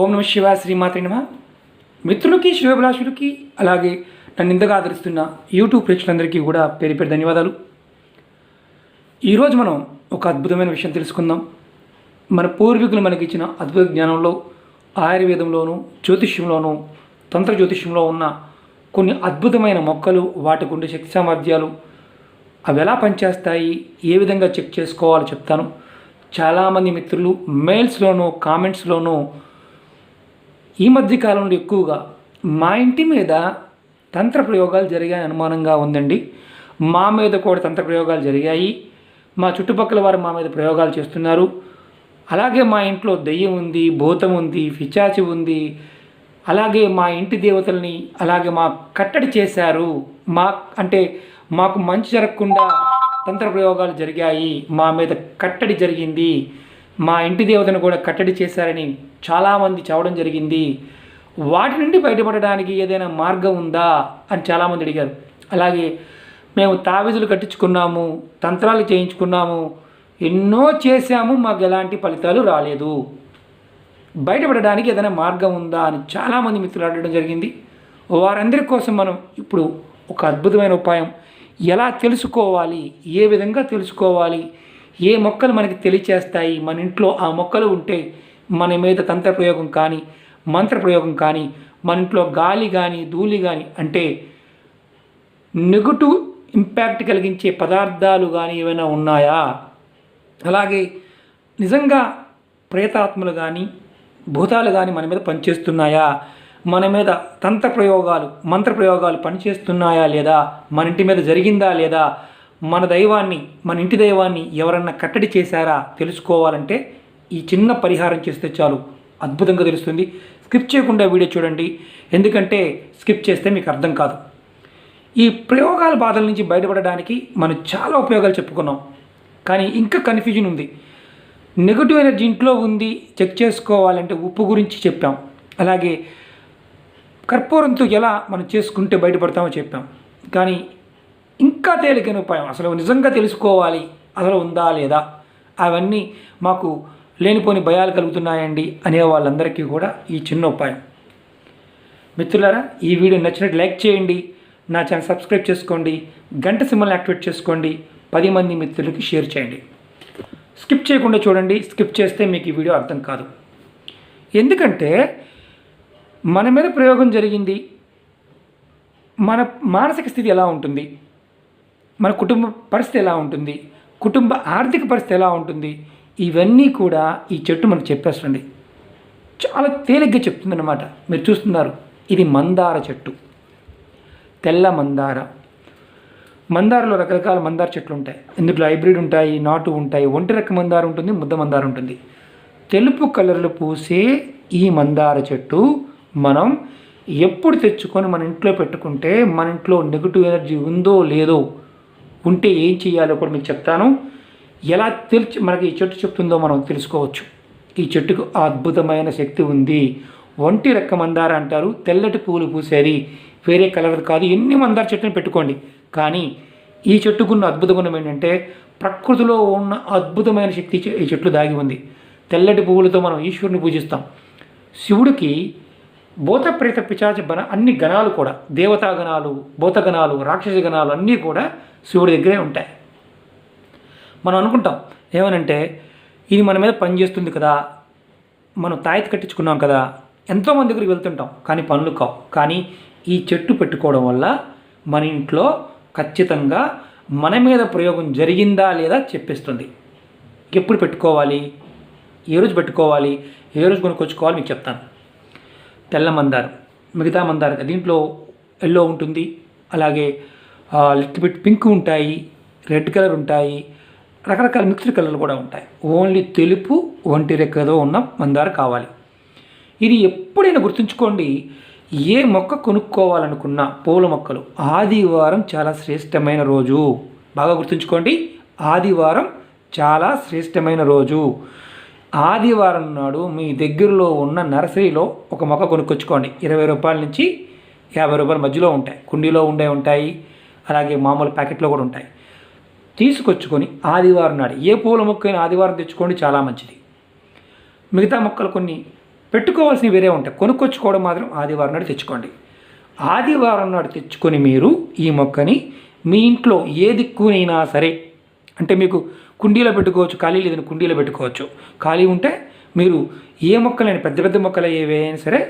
ఓం నమ శివ శ్రీమాత్రి నమ. మిత్రులకి శివభిలాషులకి అలాగే నన్ను ఇంతగా ఆదరిస్తున్న యూట్యూబ్ ప్రేక్షకులందరికీ కూడా పేరు పేరు ధన్యవాదాలు. ఈరోజు మనం ఒక అద్భుతమైన విషయం తెలుసుకుందాం. మన పూర్వీకులు మనకి ఇచ్చిన అద్భుత జ్ఞానంలో ఆయుర్వేదంలోను జ్యోతిష్యంలోను తంత్ర జ్యోతిష్యంలో ఉన్న కొన్ని అద్భుతమైన మొక్కలు వాటికి ఉండే శక్తి సామర్థ్యాలు అవి ఎలా పనిచేస్తాయి ఏ విధంగా చెక్ చేసుకోవాలో చెప్తాను. చాలామంది మిత్రులు మెయిల్స్లోనూ కామెంట్స్లోనూ ఈ మధ్య కాలంలో ఎక్కువగా మా ఇంటి మీద తంత్ర ప్రయోగాలు జరిగాయని అనుమానంగా ఉందండి. మా మీద కూడా తంత్ర ప్రయోగాలు జరిగాయి. మా చుట్టుపక్కల వారు మా మీద ప్రయోగాలు చేస్తున్నారు. అలాగే మా ఇంట్లో దెయ్యం ఉంది భూతం ఉంది పిచాచి ఉంది. అలాగే మా ఇంటి దేవతల్ని అలాగే మా కట్టడి చేశారు. మా అంటే మాకు మంచి జరగకుండా తంత్ర ప్రయోగాలు జరిగాయి. మా మీద కట్టడి జరిగింది. మా ఇంటి దేవతను కూడా కట్టడి చేశారని చాలామంది చావడం జరిగింది. వాటి నుండి బయటపడడానికి ఏదైనా మార్గం ఉందా అని చాలామంది అడిగారు. అలాగే మేము తావిజులు కట్టించుకున్నాము తంత్రాలు చేయించుకున్నాము ఎన్నో చేశాము మాకు ఎలాంటి ఫలితాలు రాలేదు. బయటపడడానికి ఏదైనా మార్గం ఉందా అని చాలామంది మిత్రులు అడగడం జరిగింది. వారందరి కోసం మనం ఇప్పుడు ఒక అద్భుతమైన ఉపాయం. ఎలా తెలుసుకోవాలి ఏ విధంగా తెలుసుకోవాలి ఏ మొక్కలు మనకి తెలియచేస్తాయి మన ఇంట్లో ఆ మొక్కలు ఉంటే మన మీద తంత్రప్రయోగం కానీ మంత్ర ప్రయోగం కానీ మన ఇంట్లో గాలి కానీ ధూళి కానీ అంటే నెగటివ్ ఇంపాక్ట్ కలిగించే పదార్థాలు కానీ ఏమైనా ఉన్నాయా? అలాగే నిజంగా ప్రేతాత్మలు కానీ భూతాలు కానీ మన మీద పనిచేస్తున్నాయా? మన మీద తంత్ర ప్రయోగాలు మంత్ర ప్రయోగాలు పనిచేస్తున్నాయా లేదా? మన ఇంటి మీద జరిగిందా లేదా? మన దైవాన్ని మన ఇంటి దైవాన్ని ఎవరన్నా కట్టడి చేశారా తెలుసుకోవాలంటే ఈ చిన్న పరిహారం చేస్తే చాలు. అద్భుతంగా తెలుస్తుంది. స్కిప్ చేయకుండా వీడియో చూడండి. ఎందుకంటే స్కిప్ చేస్తే మీకు అర్థం కాదు. ఈ ప్రయోగాల బాధల నుంచి బయటపడడానికి మనం చాలా ఉపయోగాలు చెప్పుకున్నాం. కానీ ఇంకా కన్ఫ్యూజన్ ఉంది. నెగటివ్ ఎనర్జీ ఇంట్లో ఉంది చెక్ చేసుకోవాలంటే ఉప్పు గురించి చెప్పాం. అలాగే కర్పూరంతో ఎలా మనం చేసుకుంటే బయటపడతామో చెప్పాం. కానీ ఇంకా తేలికైన ఉపాయం. అసలు నిజంగా తెలుసుకోవాలి. అసలు ఉందా లేదా? అవన్నీ మాకు లేనిపోని భయాలు కలుగుతున్నాయండి అనే వాళ్ళందరికీ కూడా ఈ చిన్న ఉపాయం. మిత్రులారా ఈ వీడియో నచ్చినట్టు లైక్ చేయండి. నా ఛానల్ సబ్స్క్రైబ్ చేసుకోండి. గంట సింబల్ యాక్టివేట్ చేసుకోండి. పది మంది మిత్రులకి షేర్ చేయండి. స్కిప్ చేయకుండా చూడండి. స్కిప్ చేస్తే మీకు ఈ వీడియో అర్థం కాదు. ఎందుకంటే మన మీద ప్రయోగం జరిగింది. మన మానసిక స్థితి ఎలా ఉంటుంది? మన కుటుంబ పరిస్థితి ఎలా ఉంటుంది? కుటుంబ ఆర్థిక పరిస్థితి ఎలా ఉంటుంది? ఇవన్నీ కూడా ఈ చెట్టు మనకు చెప్పేస్తుంది. చాలా తేలిగ్గా చెప్తుందన్నమాట. మీరు చూస్తున్నారు ఇది మందార చెట్టు. తెల్ల మందార. మందారలో రకరకాల మందార చెట్లు ఉంటాయి. ఇందులో హైబ్రిడ్ ఉంటాయి నాటు ఉంటాయి ఒంటి రకం మందార ఉంటుంది ముద్ద మందార ఉంటుంది. తెలుపు కలర్లో పూసే ఈ మందార చెట్టు మనం ఎప్పుడు తెచ్చుకొని మన ఇంట్లో పెట్టుకుంటే మన ఇంట్లో నెగిటివ్ ఎనర్జీ ఉందో లేదో ఉంటే ఏం చేయాలో కూడా మీకు చెప్తాను. ఎలా తెలిసి మనకి ఈ చెట్టు చెప్తుందో మనం తెలుసుకోవచ్చు. ఈ చెట్టుకు అద్భుతమైన శక్తి ఉంది. ఒంటి రెక్క మందార అంటారు. తెల్లటి పూలు పూసేది. వేరే కలర్ కాదు. ఎన్ని మందార చెట్టుని పెట్టుకోండి. కానీ ఈ చెట్టుకున్న అద్భుత గుణం ఏంటంటే ప్రకృతిలో ఉన్న అద్భుతమైన శక్తి ఈ చెట్లు దాగి ఉంది. తెల్లటి పువ్వులతో మనం ఈశ్వరుని పూజిస్తాం. శివుడికి భూత ప్రేత పిచాచ బన అన్ని గణాలు కూడా దేవతా గణాలు భూత గణాలు రాక్షస గణాలు అన్నీ కూడా శివుడి దగ్గరే ఉంటాయి. మనం అనుకుంటాం ఏమనంటే ఇది మన మీద పనిచేస్తుంది కదా మనం తాయెత్తు కట్టించుకున్నాం కదా ఎంతోమంది దగ్గరికి వెళ్తుంటాం కానీ పనులు కావు. కానీ ఈ చెట్టు పెట్టుకోవడం వల్ల మన ఇంట్లో ఖచ్చితంగా మన మీద ప్రయోగం జరిగిందా లేదా చెప్పేస్తుంది. ఎప్పుడు పెట్టుకోవాలి? ఏ రోజు పెట్టుకోవాలి? ఏ రోజు కొనుక్కొచ్చుకోవాలి? మీకు చెప్తాను. తెల్ల మందారం మిగతా మందారం దీంట్లో ఎల్లో ఉంటుంది. అలాగే లిటిల్ బిట్ పింక్ ఉంటాయి రెడ్ కలర్ ఉంటాయి రకరకాల మిక్స్డ్ కలర్లు కూడా ఉంటాయి. ఓన్లీ తెలుపు ఒంటి రెక్కతో ఉన్న మందార కావాలి. ఇది ఎప్పుడైనా గుర్తుంచుకోండి ఏ మొక్క కొనుక్కోవాలనుకున్నా పూల మొక్కలు ఆదివారం చాలా శ్రేష్టమైన రోజు. బాగా గుర్తుంచుకోండి ఆదివారం చాలా శ్రేష్టమైన రోజు. ఆదివారం నాడు మీ దగ్గరలో ఉన్న నర్సరీలో ఒక మొక్క కొనుక్కొచ్చుకోండి. ఇరవై రూపాయల నుంచి యాభై రూపాయల మధ్యలో ఉంటాయి. కుండీలో ఉండే ఉంటాయి. అలాగే మామూలు ప్యాకెట్లో కూడా ఉంటాయి. తీసుకొచ్చుకొని ఆదివారం నాడు ఏ పూల మొక్క అయినా ఆదివారం తెచ్చుకోండి చాలా మంచిది. మిగతా మొక్కలు కొన్ని పెట్టుకోవాల్సినవి వేరే ఉంటాయి. కొనుక్కొచ్చుకోవడం మాత్రం ఆదివారం నాడు తెచ్చుకోండి. ఆదివారం నాడు తెచ్చుకొని మీరు ఈ మొక్కని మీ ఇంట్లో ఏ దిక్కునైనా సరే అంటే మీకు కుండీలో పెట్టుకోవచ్చు ఖాళీ లేదని కుండీలో పెట్టుకోవచ్చు. ఖాళీ ఉంటే మీరు ఏ మొక్కలైనా పెద్ద పెద్ద మొక్కలు ఏవైనా సరే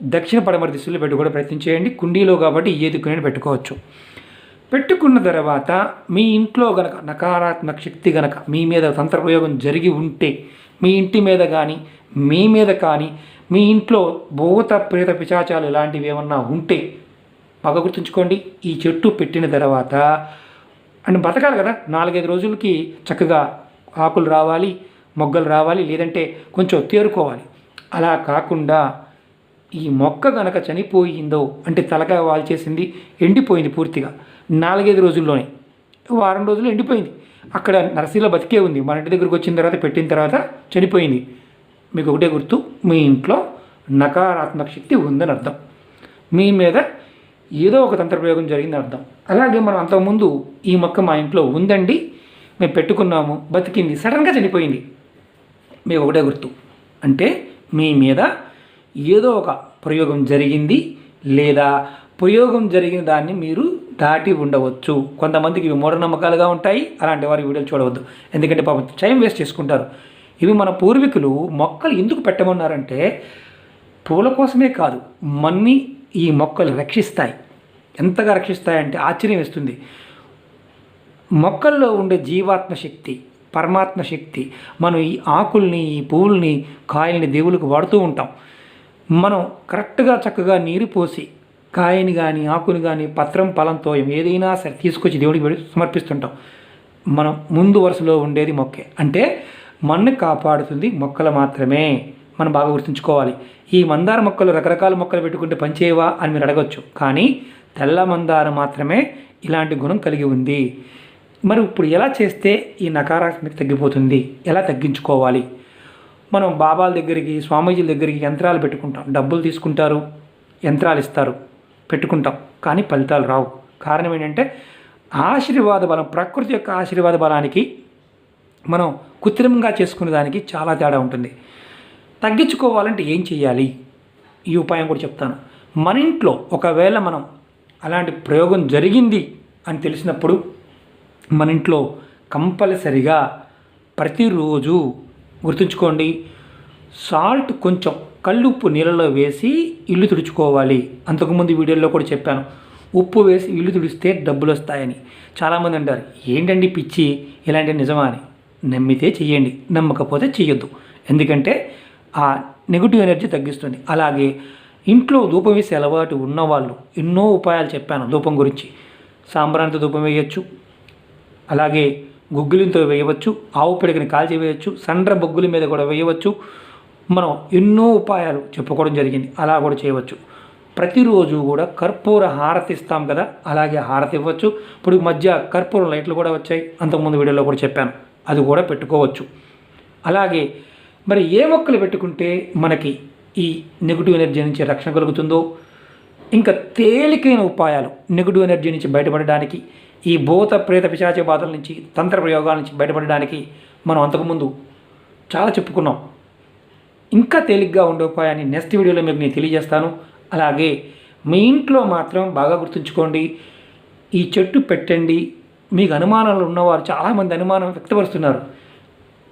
దక్షిణ పడమర దిశలో పెట్టుకోవడం ప్రయత్నం చేయండి. కుండీలో కాబట్టి ఏ దిక్కునైనా పెట్టుకోవచ్చు. పెట్టుకున్న తర్వాత మీ ఇంట్లో గనక నకారాత్మక శక్తి గనక మీ మీద తంత్రప్రయోగం జరిగి ఉంటే మీ ఇంటి మీద కానీ మీ మీద కానీ మీ ఇంట్లో భూత ప్రేత పిశాచాలు ఇలాంటివి ఏమన్నా ఉంటే బాగా గుర్తుంచుకోండి. ఈ చెట్టు పెట్టిన తర్వాత అండ్ బతకాలి కదా. నాలుగైదు రోజులకి చక్కగా ఆకులు రావాలి మొగ్గలు రావాలి లేదంటే కొంచెం తేరుకోవాలి. అలా కాకుండా ఈ మొక్క గనక చనిపోయిందో అంటే తలకాయ వాల్చేసింది ఎండిపోయింది పూర్తిగా. నాలుగైదు రోజుల్లోనే వారం రోజులు ఎండిపోయింది. అక్కడ నర్సీలో బతికే ఉంది. మన ఇంటి దగ్గరికి వచ్చిన తర్వాత పెట్టిన తర్వాత చనిపోయింది. మీకు ఒకటే గుర్తు మీ ఇంట్లో నకారాత్మక శక్తి ఉందని అర్థం మీ మీద ఏదో ఒక తంత్రప్రయోగం జరిగింది అర్థం. అలాగే మనం అంతకుముందు ఈ మొక్క మా ఇంట్లో ఉందండి మేము పెట్టుకున్నాము బతికింది సడన్గా చనిపోయింది. మీకు ఒకటే గుర్తు అంటే మీ మీద ఏదో ఒక ప్రయోగం జరిగింది లేదా ప్రయోగం జరిగిన దాన్ని మీరు దాటి ఉండవచ్చు. కొంతమందికి ఇవి మూఢనమ్మకాలుగా ఉంటాయి అలాంటి వారి వీడియోలు చూడవద్దు. ఎందుకంటే పాపం టైం వేస్ట్ చేసుకుంటారు. ఇవి మన పూర్వీకులు మొక్కలు ఎందుకు పెట్టమన్నారంటే పూల కోసమే కాదు మన్ని ఈ మొక్కలు రక్షిస్తాయి. ఎంతగా రక్షిస్తాయంటే ఆశ్చర్యం వేస్తుంది. మొక్కల్లో ఉండే జీవాత్మ శక్తి పరమాత్మ శక్తి మనం ఈ ఆకుల్ని ఈ పువ్వుల్ని కాయల్ని దేవులకు వాడుతూ ఉంటాం. మనం కరెక్ట్గా చక్కగా నీరు పోసి కాయని కానీ ఆకుని కానీ పత్రం ఫలంతో ఏదైనా సరే తీసుకొచ్చి దేవుడికి సమర్పిస్తుంటాం. మనం ముందు వరుసలో ఉండేది మొక్కే. అంటే మన్ను కాపాడుతుంది మొక్కలు మాత్రమే. మనం బాగా గుర్తుంచుకోవాలి. ఈ మందార మొక్కలు రకరకాల మొక్కలు పెట్టుకుంటే పనిచేయవా అని మీరు అడగచ్చు. కానీ తెల్ల మందార మాత్రమే ఇలాంటి గుణం కలిగి ఉంది. మరి ఇప్పుడు ఎలా చేస్తే ఈ నకారాత్మక తగ్గిపోతుంది? ఎలా తగ్గించుకోవాలి? మనం బాబాల దగ్గరికి స్వామీజీల దగ్గరికి యంత్రాలు పెట్టుకుంటాం. డబ్బులు తీసుకుంటారు యంత్రాలు ఇస్తారు పెట్టుకుంటాం. కానీ ఫలితాలు రావు. కారణం ఏంటంటే ఆశీర్వాద బలం ప్రకృతి యొక్క ఆశీర్వాద బలానికి మనం కృత్రిమంగా చేసుకునే దానికి చాలా తేడా ఉంటుంది. తగ్గించుకోవాలంటే ఏం చేయాలి? ఈ ఉపాయం కూడా చెప్తాను. మన ఇంట్లో ఒకవేళ మనం అలాంటి ప్రయోగం జరిగింది అని తెలిసినప్పుడు మన ఇంట్లో కంపల్సరిగా ప్రతిరోజు గుర్తుంచుకోండి సాల్ట్ కొంచెం కళ్ళుప్పు నీళ్ళలో వేసి ఇల్లు తుడుచుకోవాలి. అంతకుముందు వీడియోలో కూడా చెప్పాను ఉప్పు వేసి ఇల్లు తుడిస్తే డబ్బులు వస్తాయని. చాలామంది అంటారు ఏంటండి పిచ్చి? ఇలాంటి నిజమా? అని. నమ్మితే చెయ్యండి నమ్మకపోతే చెయ్యొద్దు. ఎందుకంటే ఆ నెగిటివ్ ఎనర్జీ తగ్గిస్తుంది. అలాగే ఇంట్లో ధూపం వేసే అలవాటు ఉన్నవాళ్ళు ఎన్నో ఉపాయాలు చెప్పాను ధూపం గురించి. సాంబ్రాణితో ధూపం వేయచ్చు. అలాగే గుగ్గులింతో వేయవచ్చు. ఆవు పిడకని కాల్చి వేయవచ్చు సండ్ర బొగ్గుల మీద కూడా వేయవచ్చు. మనం ఎన్నో ఉపాయాలు చెప్పుకోవడం జరిగింది. అలా కూడా చేయవచ్చు. ప్రతిరోజు కూడా కర్పూర హారతి ఇస్తాం కదా అలాగే హారతి ఇవ్వచ్చు. ఇప్పుడు మధ్య కర్పూరం లైట్లు కూడా వచ్చాయి. అంతకుముందు వీడియోలో కూడా చెప్పాను. అది కూడా పెట్టుకోవచ్చు. అలాగే మరి ఏ మొక్కలు పెట్టుకుంటే మనకి ఈ నెగిటివ్ ఎనర్జీ నుంచి రక్షణ కలుగుతుందో ఇంకా తేలికైన ఉపాయాలు నెగిటివ్ ఎనర్జీ నుంచి బయటపడడానికి ఈ భూత ప్రేత పిశాచ బాధల నుంచి తంత్ర ప్రయోగాల నుంచి బయటపడడానికి మనం అంతకుముందు చాలా చెప్పుకున్నాం. ఇంకా తేలిగ్గా ఉండే ఉపాయాన్ని నెక్స్ట్ వీడియోలో మీకు నేను తెలియజేస్తాను. అలాగే మీ ఇంట్లో మాత్రం బాగా గుర్తుంచుకోండి. ఈ చెట్టు పెట్టండి. మీకు అనుమానాలు ఉన్నవారు చాలామంది అనుమానం వ్యక్తపరుస్తున్నారు.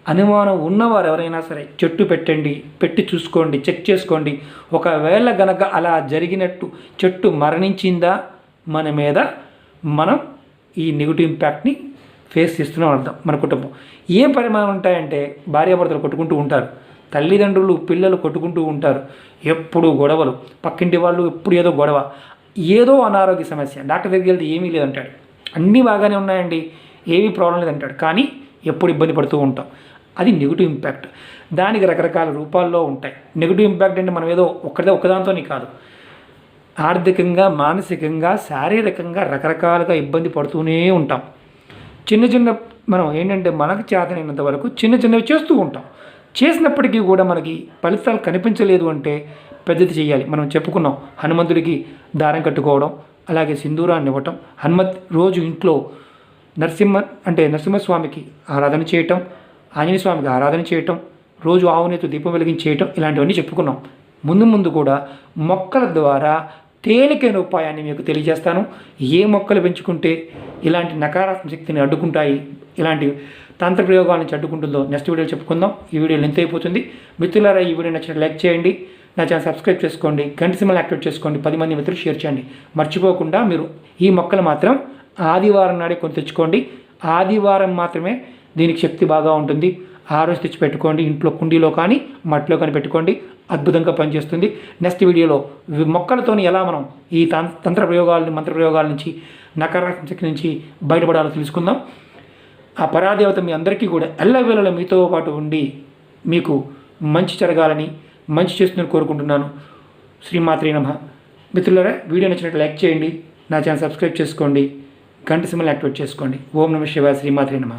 అనుమానం ఉన్నవారు ఎవరైనా సరే చెట్టు పెట్టండి పెట్టి చూసుకోండి చెక్ చేసుకోండి. ఒకవేళ గనక అలా జరిగినట్టు చెట్టు మరణించిందా మన మీద మనం ఈ నెగిటివ్ ఇంపాక్ట్ని ఫేస్ చేస్తున్నాం అర్థం మన కుటుంబం. ఏం పరిమాణం ఉంటాయంటే భార్యాభర్తలు కొట్టుకుంటూ ఉంటారు తల్లిదండ్రులు పిల్లలు కొట్టుకుంటూ ఉంటారు. ఎప్పుడు గొడవలు. పక్కింటి వాళ్ళు ఎప్పుడు ఏదో గొడవ. ఏదో అనారోగ్య సమస్య. డాక్టర్ దగ్గరికి వెళ్తే ఏమీ లేదంటాడు. అన్నీ బాగానే ఉన్నాయండి ఏమీ ప్రాబ్లం లేదంటాడు. కానీ ఎప్పుడు ఇబ్బంది పడుతూ ఉంటాం. అది నెగిటివ్ ఇంపాక్ట్ దానికి రకరకాల రూపాల్లో ఉంటాయి. నెగిటివ్ ఇంపాక్ట్ అంటే మనం ఏదో ఒక్కటే ఒక్కదాంతోనే కాదు. ఆర్థికంగా మానసికంగా శారీరకంగా రకరకాలుగా ఇబ్బంది పడుతూనే ఉంటాం. చిన్న చిన్న మనం ఏంటంటే మనకు చేతనైనంత వరకు చిన్న చిన్నవి చేస్తూ ఉంటాం. చేసినప్పటికీ కూడా మనకి ఫలితాలు కనిపించలేదు అంటే పెద్దది చేయాలి. మనం చెప్పుకున్నాం హనుమంతుడికి దారం కట్టుకోవడం అలాగే సింధూరాన్ని ఇవ్వటం హనుమత్ రోజు ఇంట్లో నరసింహ అంటే నరసింహస్వామికి ఆరాధన చేయటం ఆంజనేయ స్వామికి ఆరాధన చేయటం రోజు ఆవునేతో దీపం వెలిగించేయటం ఇలాంటివన్నీ చెప్పుకున్నాం. ముందు ముందు కూడా మొక్కల ద్వారా తేలికైన ఉపాయాన్ని మీకు తెలియజేస్తాను. ఏ మొక్కలు పెంచుకుంటే ఇలాంటి నకారాత్మక శక్తిని అడ్డుకుంటాయి ఇలాంటి తంత్ర ప్రయోగాల నుంచి అడ్డుకుంటుందో నెక్స్ట్ వీడియో చెప్పుకుందాం. ఈ వీడియో లెంత్ అయిపోతుంది. మిత్రులారా ఈ వీడియో నచ్చిన లైక్ చేయండి. నా ఛానల్ సబ్స్క్రైబ్ చేసుకోండి. గంట సింబల్ యాక్టివేట్ చేసుకోండి. పది మంది మిత్రులు షేర్ చేయండి. మర్చిపోకుండా మీరు ఈ మొక్కలు మాత్రం ఆదివారం నాడే కొని తెచ్చుకోండి. ఆదివారం మాత్రమే దీనికి శక్తి బాగా ఉంటుంది. ఆ రోజు తెచ్చి పెట్టుకోండి ఇంట్లో కుండీలో కానీ మట్టిలో కానీ పెట్టుకోండి. అద్భుతంగా పనిచేస్తుంది. నెక్స్ట్ వీడియోలో మొక్కలతోని ఎలా మనం ఈ తంత్ర ప్రయోగాలని మంత్ర ప్రయోగాల నుంచి నకారాత్మక శక్తి నుంచి బయటపడాలో తెలుసుకుందాం. ఆ పరాదేవత మీ అందరికీ కూడా ఎల్లవేళలా మీతో పాటు ఉండి మీకు మంచి జరగాలని మంచి చేస్తుందని కోరుకుంటున్నాను. శ్రీమాత్రి నమ. మిత్రులరా వీడియో నచ్చినట్టు లైక్ చేయండి. నా ఛానల్ సబ్స్క్రైబ్ చేసుకోండి. గంట సిమ్మల్ని యాక్టివేట్ చేసుకోండి. ఓం నమ శివ శ్రీమాత్రి నమ.